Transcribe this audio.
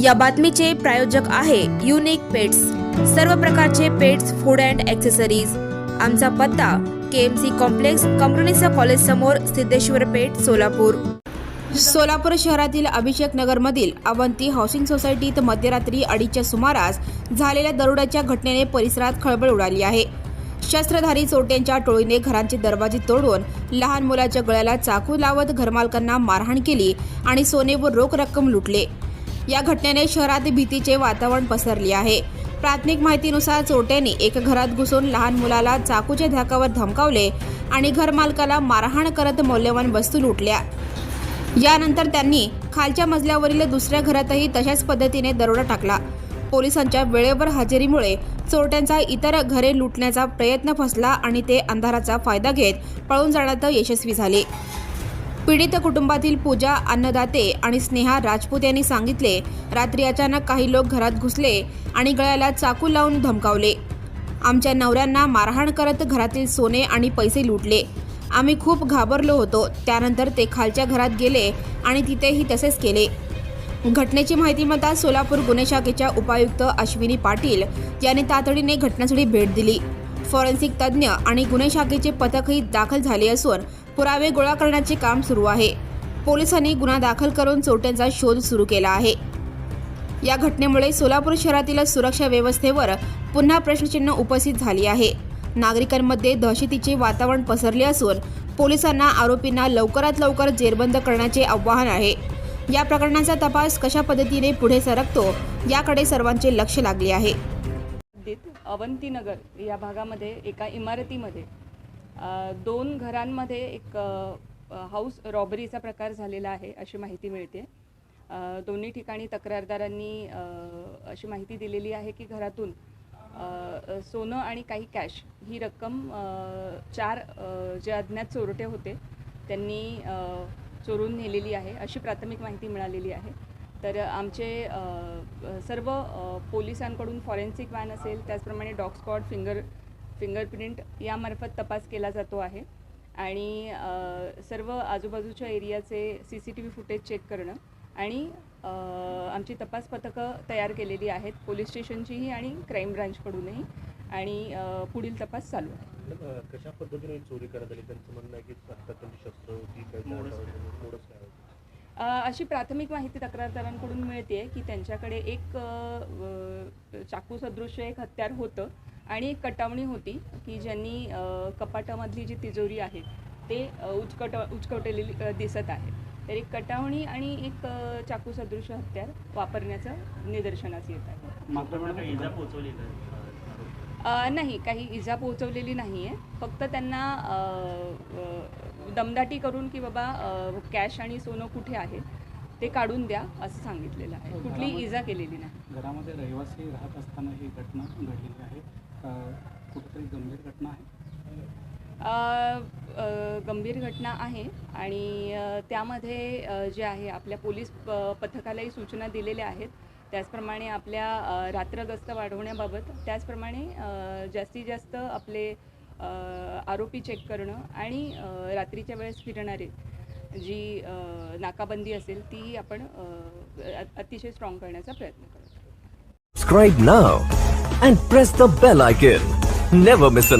या बातमीचे प्रायोजक आहे युनिक पेट्स सर्व प्रकारचे पेट्स फूड अँड ॲक्सेसरीज आमचा पत्ता के एम सी कॉम्प्लेक्स कंपनीचा कॉलेज समोर सिद्धेश्वर पेठ सोलापूर. सोलापूर शहरातील अभिषेक नगरमधील अवंती हाऊसिंग सोसायटीत मध्यरात्री अडीचच्या सुमारास झालेल्या दरोड्याच्या घटनेने परिसरात खळबळ उडाली आहे. शस्त्रधारी चोरट्यांच्या टोळीने घरांचे दरवाजे तोडून लहान मुलाच्या गळ्याला चाकू लावत घरमालकांना मारहाण केली आणि सोने व रोख रक्कम लुटले. या घटनेने शहरात भीतीचे वातावरण पसरले आहे. प्राथमिक माहितीनुसार चोरट्यांनी एका घरात घुसून लहान मुलाला चाकूच्या धाकावर धमकावले आणि घरमालकाला मारहाण करत मौल्यवान वस्तू लुटल्या. यानंतर त्यांनी खालच्या मजल्यावरील दुसऱ्या घरातही तशाच पद्धतीने दरोडा टाकला. पोलिसांच्या वेळेवर हजेरीमुळे चोरट्यांचा इतर घरे लुटण्याचा प्रयत्न फसला आणि ते अंधाराचा फायदा घेत पळून जाण्यात यशस्वी झाले. पीडित कुटुंबातील पूजा अन्नदाते आणि स्नेहा राजपूत यांनी सांगितले रात्री अचानक काही लोक घरात घुसले आणि गळ्याला चाकू लावून धमकावले. आमच्या नवऱ्यांना मारहाण करत घरातील सोने आणि पैसे लुटले. आम्ही खूप घाबरलो होतो. त्यानंतर ते खालच्या घरात गेले आणि तिथेही तसेच केले. घटनेची माहिती मिळताच सोलापूर गुन्हे शाखेच्या उपायुक्त अश्विनी पाटील यांनी तातडीने घटनास्थळी भेट दिली. फॉरेन्सिक तज्ज्ञ आणि गुन्हे शाखेचे पथकही दाखल झाले असून पुरावे गोळा करण्याचे काम सुरू आहे. पोलिसांनी गुन्हा दाखल करून चोरट्यांचा शोध सुरू केला आहे. या घटनेमुळे सोलापूर शहरातील सुरक्षा व्यवस्थेवर पुन्हा प्रश्नचिन्ह उपस्थित झाली आहे. नागरिकांमध्ये दहशतीचे वातावरण पसरले असून पोलिसांना आरोपींना लवकरात लवकर जेरबंद करण्याचे आव्हान आहे. या प्रकरणाचा तपास कशा पद्धतीने पुढे सरकतो याकडे सर्वांचे लक्ष लागले आहे. अवंतीनगर या भागामध्ये एका इमारतीमध्ये दोन घरांमध्ये एक हाऊस रॉबरीचा प्रकार झालेला आहे अशी माहिती मिळते. दोन्ही ठिकाणी तक्रारदारांनी अशी माहिती दिलेली आहे की घरातून सोनं आणि काही कॅश ही रक्कम चार जे अज्ञात चोरटे होते त्यांनी चोरून नेलेली आहे अशी प्राथमिक माहिती मिळालेली आहे. तर आमचे सर्व पोलिसांकडून फॉरेन्सिक वॅन असेल त्याचप्रमाणे डॉग स्कॉड फिंगर फिंगरप्रिंट यामार्फत तपास केला जातो आहे. आणि सर्व आजूबाजूच्या एरियाचे C C T V footage check करणं आणि आमची तपास पथकं तयार केलेली आहेत पोलीस स्टेशनचीही आणि क्राईम ब्रांचकडूनही. आणि पुढील तपास चालू आहे. कशा पद्धतीने चोरी करण्यात आली? त्यांचं म्हणणं आहे की शस्त्र होती काही मोडच नाही होती अ, अशी प्राथमिक माहिती तक्रारदारांकडून मिळते की त्यांच्याकडे एक चाकू सदृश्य एक हत्यार होतं आणि एक कटावणी होती की ज्यांनी कपाटामधली जी तिजोरी आहे ते उचकट उचकवलेली अ, दिसत आहे. तर एक कटावणी आणि एक चाकू सदृश्य हत्यार वापरण्याचं निदर्शनास येत आहे. नाही काही इजा पोहोचवलेली नाही आहे फक्त त्यांना दमदाटी करून की बाबा कॅश आणि सोनं कुठे आहे ते काढून द्या असं सांगितलेलं आहे. कुठली इजा केलेली नाही. घरामध्ये रहिवासी राहत असताना ही घटना घडलेली आहे. कुठेतरी गंभीर घटना आहे? गंभीर घटना आहे आणि त्यामध्ये जे आहे आपल्या पोलीस पथकालाही सूचना दिलेल्या आहेत. त्याचप्रमाणे आपल्या अ, रात्र गस्त वाढवण्याबाबत त्याचप्रमाणे जास्तीत जास्त आपले आरोपी चेक करणं आणि रात्रीच्या वेळेस फिरणारे जी नाकाबंदी असेल ती आपण अतिशय स्ट्रॉंग करण्याचा प्रयत्न करतो. Subscribe now and press the bell icon never miss